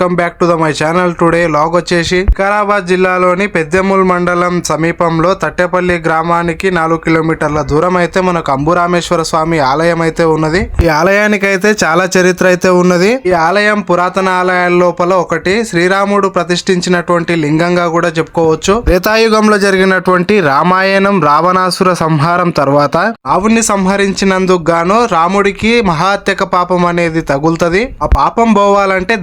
Welcome back to the my channel. Today vlog వచ్చేసి వికారాబాద్ జిల్లాలోని పెద్దెముల్ మండలం సమీపంలో తట్టేపల్లి గ్రామానికి నాలుగు కిలోమీటర్ల దూరం అయితే మనకు అంబురామేశ్వర స్వామి ఆలయం అయితే ఉన్నది. ఈ ఆలయానికి అయితే చాలా చరిత్ర అయితే ఉన్నది. ఈ ఆలయం పురాతన ఆలయాల లోపల ఒకటి శ్రీరాముడు ప్రతిష్ఠించినటువంటి లింగంగా కూడా చెప్పుకోవచ్చు. త్రేతాయుగంలో జరిగినటువంటి రామాయణం రావణాసుర సంహారం తర్వాత రావుణ్ణి సంహరించినందుకు గాను రాముడికి మహాత్యక పాపం అనేది తగులుతుంది. ఆ పాపం పోవాలంటే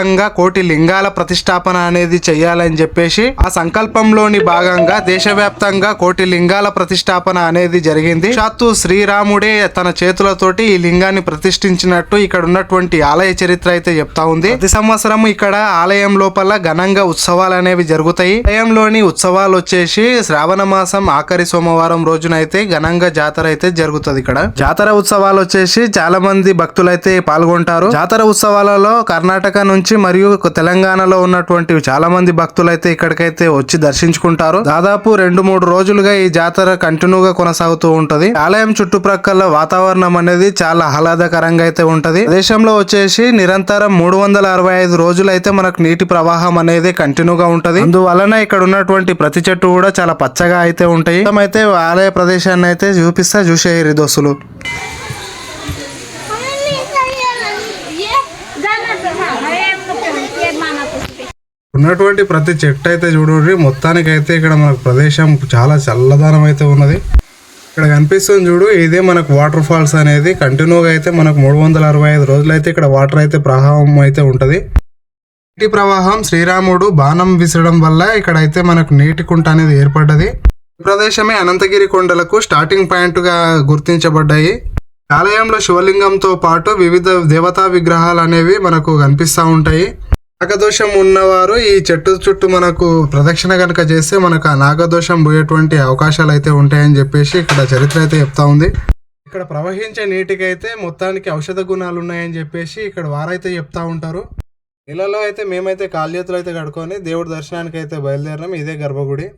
దేశవ్యాప్తంగా కోటి లింగాల ప్రతిష్టాపన అనేది చేయాలని చెప్పేసి ఆ సంకల్పంలోని భాగంగా దేశవ్యాప్తంగా కోటి లింగాల ప్రతిష్టాపన అనేది జరిగింది. సాక్షాత్తు శ్రీరాముడే తన చేతులతోటి ఈ లింగాన్ని ప్రతిష్ఠించినట్టు ఇక్కడ ఉన్నటువంటి ఆలయ చరిత్ర అయితే చెప్తా ఉంది. ప్రతి సంవత్సరం ఇక్కడ ఆలయం లోపల ఘనంగా ఉత్సవాలు అనేవి జరుగుతాయి. ఆలయంలోని ఉత్సవాలు వచ్చేసి శ్రావణ మాసం ఆఖరి సోమవారం రోజున అయితే ఘనంగా జాతర అయితే జరుగుతుంది ఇక్కడ. జాతర ఉత్సవాలు వచ్చేసి చాలా మంది భక్తులు అయితే పాల్గొంటారు. జాతర ఉత్సవాలలో కర్ణాటక నుంచి మరియు తెలంగాణలో ఉన్నటువంటి చాలా మంది భక్తులు అయితే ఇక్కడికైతే వచ్చి దర్శించుకుంటారు. దాదాపు రెండు మూడు రోజులుగా ఈ జాతర కంటిన్యూగా కొనసాగుతూ ఉంటది. ఆలయం చుట్టుప్రక్కల వాతావరణం అనేది చాలా ఆహ్లాదకరంగా అయితే ఉంటది. దేశంలో వచ్చేసి నిరంతరం మూడు వందల అరవై ఐదు రోజులు అయితే మనకు నీటి ప్రవాహం అనేది కంటిన్యూగా ఉంటది. అందువలన ఇక్కడ ఉన్నటువంటి ప్రతి చెట్టు కూడా చాలా పచ్చగా అయితే ఉంటాయి. అయితే ఆలయ ప్రదేశాన్ని అయితే చూపిస్తా చూసేయరు దోస్తులు ఉన్నటువంటి ప్రతి చెట్టు అయితే చూడండి మొత్తానికి అయితే ఇక్కడ మనకు ప్రదేశం చాలా చల్లదనం అయితే ఉన్నది. ఇక్కడ కనిపిస్తుంది చూడు ఇదే మనకు వాటర్ ఫాల్స్ అనేది. కంటిన్యూగా అయితే మనకు మూడు వందల అరవై ఐదు రోజులు అయితే ఇక్కడ వాటర్ అయితే ప్రవాహం అయితే ఉంటుంది. నీటి ప్రవాహం శ్రీరాముడు బాణం విసరడం వల్ల ఇక్కడ అయితే మనకు నీటి కుంట అనేది ఏర్పడ్డది. ఈ ప్రదేశమే అనంతగిరి కొండలకు స్టార్టింగ్ పాయింట్గా గుర్తించబడ్డాయి. ఆలయంలో శివలింగంతో పాటు వివిధ దేవతా విగ్రహాలు అనేవి మనకు కనిపిస్తూ ఉంటాయి. నాగదోషం ఉన్నవారు ఈ చెట్టు చుట్టూ మనకు ప్రదక్షిణ కనుక చేస్తే మనకు ఆ నాగదోషం పోయేటువంటి అవకాశాలు అయితే ఉంటాయని చెప్పేసి ఇక్కడ చరిత్ర అయితే చెప్తా ఉంది. ఇక్కడ ప్రవహించే నీటికి అయితే మొత్తానికి ఔషధ గుణాలు ఉన్నాయని చెప్పేసి ఇక్కడ వారైతే చెప్తా ఉంటారు. నీళ్ళలో అయితే మేమైతే కాళ్ళేతులు అయితే కడుకొని దేవుడి దర్శనానికి అయితే బయలుదేరినాం ఇదే గర్భగుడి.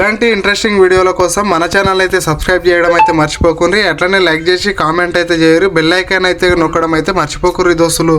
ఇలాంటి ఇంట్రెస్టింగ్ వీడియోల కోసం మన ఛానల్ అయితే సబ్స్క్రైబ్ చేయడం అయితే మర్చిపోకుండ్రి. అట్లనే లైక్ చేసి కామెంట్ అయితే చేయరు. బెల్ ఐకాన్ అయితే నొక్కడం అయితే మర్చిపోకుర్రి దోస్తులు.